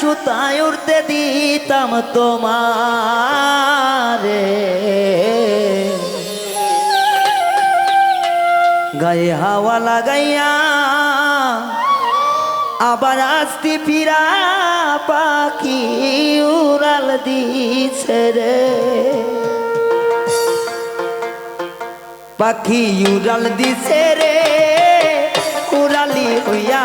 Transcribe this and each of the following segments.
সুতায় উড়তে দিতাম তোমারে। গায়ে হাওয়া লাগাইয়া আবার আসতে ফিরা পাখি উড়াল দিছে রে। পাখি উড়াল দিছে রে, উড়ালি হইয়া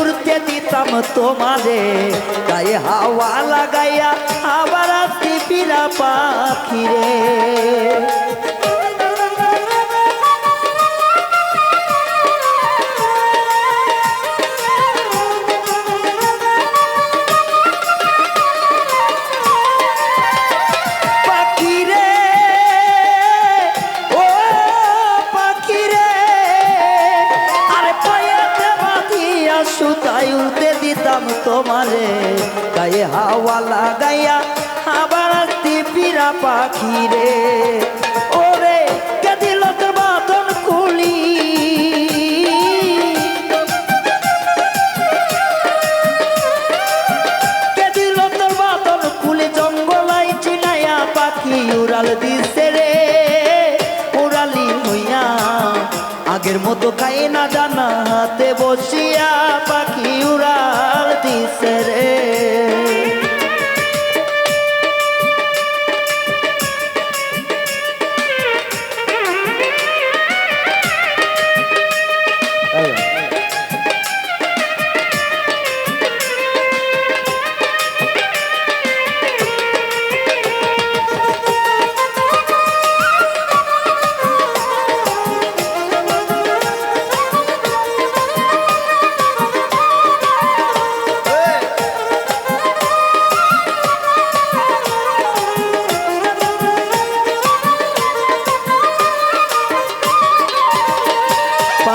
উড়তে দিতাম তোমারে। গায়ে হাওয়া লাগাইয়া আবার আসি পিরা পাখিরে পাখিরে। সুতাই দিতাম তোমারে। গায়ে হাওয়া লাগাইয়া আবার পিরা পাখিরে। ওরে কে দিল তোর বাদন কুলি কে তোর পাখি উড়াল দিছে রে। উড়ালি হইয়া আগের মতো খাই না বসিয়া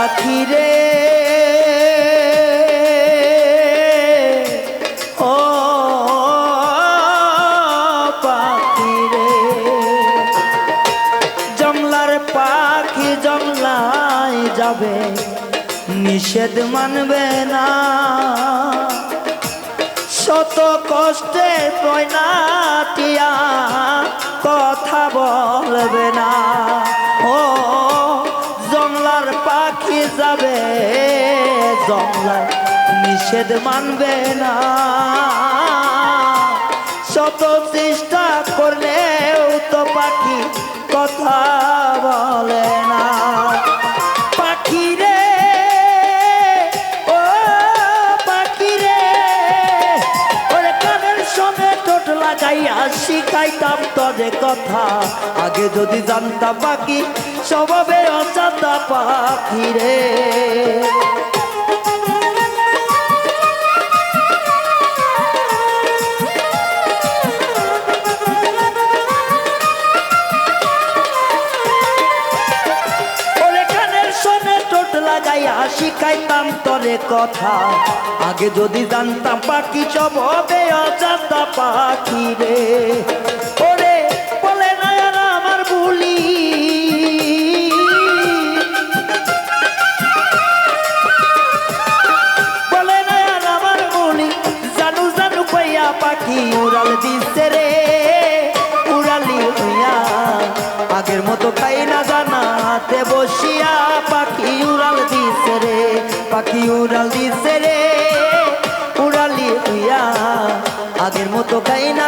পাখিরে ও পাখিরে জমলার পাখি জমলায় যাবে, নিষেধ মানবে না। শত কষ্টে পয়নাটিয়া কথা বলবে না। ও পাখি যাবে জমলা নিষেধ মানবে না। শত চেষ্টা করলেও লাগাইয়া শিখাইতাম তোরে কথা। আগে যদি জানতাম বাকি স্বভাবে অজাতা পাখি রে। শিখাইতাম তরে কথা। আগে যদি জানতাম পাখি স্বভাবে অজাতা পাখি রে। ওরে বলে না আমার বুলি। বলে না আমার বুলি। জানু জানু পাইয়া পাখি উড়াল দিছে রে। উড়ালি হইয়া আগের মতো খাই না জানা হাতে বসিয়া পাখি উড়াল দিছে রে। উড়ালি উইয়া আগের মতো গাই না